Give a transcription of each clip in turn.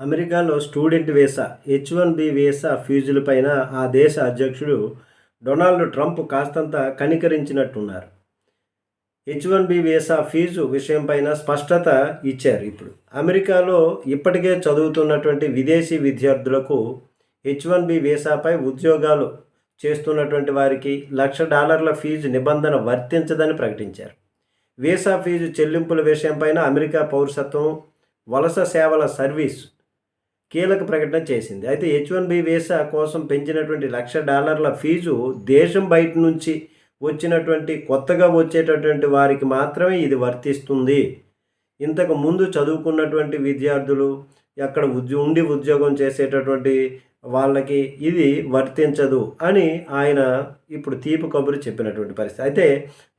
అమెరికాలో student visa H one B visa ఫీజులపైన ఆ దేశ అధ్యక్షుడు డొనాల్డ్ ట్రంప్ కాస్తంత కనికరించినట్టున్నారు. H one B visa fee విషయంపైన స్పష్టత ఇచ్చారు ఇప్పుడు. అమెరికాలో ఇప్పటికే చదువుతున్నటువంటి విదేశీ విద్యార్థులకు హెచ్ వన్ బి వీసాపై ఉద్యోగాలు చేస్తున్నటువంటి వారికి లక్ష డాలర్ల ఫీజు నిబంధన వర్తించదని ప్రకటించారు. వీసా ఫీజు చెల్లింపుల విషయంపైన అమెరికా పౌరసత్వం వలస సేవల సర్వీస్ కీలక ప్రకటన చేసింది. అయితే హెచ్ వన్ బి వీసా కోసం పెంచినటువంటి లక్ష డాలర్ల ఫీజు దేశం బయట నుంచి వచ్చినటువంటి కొత్తగా వచ్చేటటువంటి వారికి మాత్రమే ఇది వర్తిస్తుంది. ఇంతకు ముందు చదువుకున్నటువంటి విద్యార్థులు అక్కడ ఉద్యో ఉండి ఉద్యోగం చేసేటటువంటి వాళ్ళకి ఇది వర్తించదు అని ఆయన ఇప్పుడు తీపి కబురు చెప్పినటువంటి పరిస్థితి. అయితే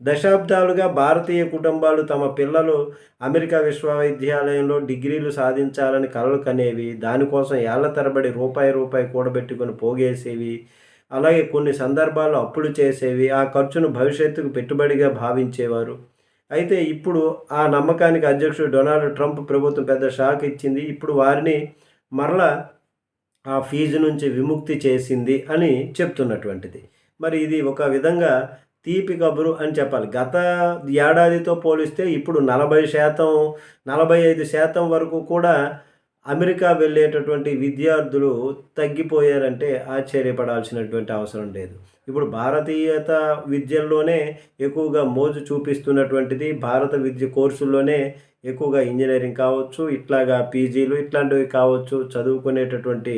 దశాబ్దాలుగా భారతీయ కుటుంబాలు తమ పిల్లలు అమెరికా విశ్వవిద్యాలయంలో డిగ్రీలు సాధించాలని కలలు కనేవి దానికోసం ఏళ్ళ తరబడి రూపాయి రూపాయి కూడబెట్టుకొని పోగేసేవి అలాగే కొన్ని సందర్భాల్లో అప్పులు చేసేవి ఆ ఖర్చును భవిష్యత్తుకు పెట్టుబడిగా భావించేవారు. అయితే ఇప్పుడు ఆ నమ్మకానికి అధ్యక్షుడు డొనాల్డ్ ట్రంప్ ప్రభుత్వం పెద్ద షాక్ ఇచ్చింది. ఇప్పుడు వారిని మరలా ఆ ఫీజు నుంచి విముక్తి చేసింది అని చెప్తున్నటువంటిది. మరి ఇది ఒక విధంగా తీపి కబురు అని చెప్పాలి. గత ఏడాదితో పోలిస్తే ఇప్పుడు నలభై శాతం నలభై ఐదు శాతం వరకు కూడా అమెరికా వెళ్ళేటటువంటి విద్యార్థులు తగ్గిపోయారంటే ఆశ్చర్యపడాల్సినటువంటి అవసరం లేదు. ఇప్పుడు భారతీయత విద్యల్లోనే ఎక్కువగా మోజు చూపిస్తున్నటువంటిది భారత విద్య కోర్సుల్లోనే ఎక్కువగా ఇంజనీరింగ్ కావచ్చు ఇట్లాగా పీజీలు ఇట్లాంటివి కావచ్చు చదువుకునేటటువంటి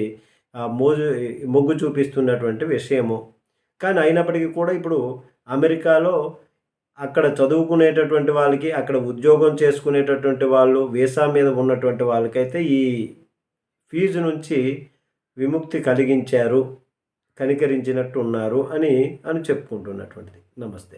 మోజు మొగ్గు చూపిస్తున్నటువంటి విషయము. కానీ అయినప్పటికీ కూడా ఇప్పుడు అమెరికాలో అక్కడ చదువుకునేటటువంటి వాళ్ళకి అక్కడ ఉద్యోగం చేసుకునేటటువంటి వాళ్ళు వీసా మీద ఉన్నటువంటి వాళ్ళకైతే ఈ ఫీజు నుంచి విముక్తి కలిగించారు కనికరించినట్టు ఉన్నారు అని అని చెప్పుకుంటున్నటువంటిది. నమస్తే.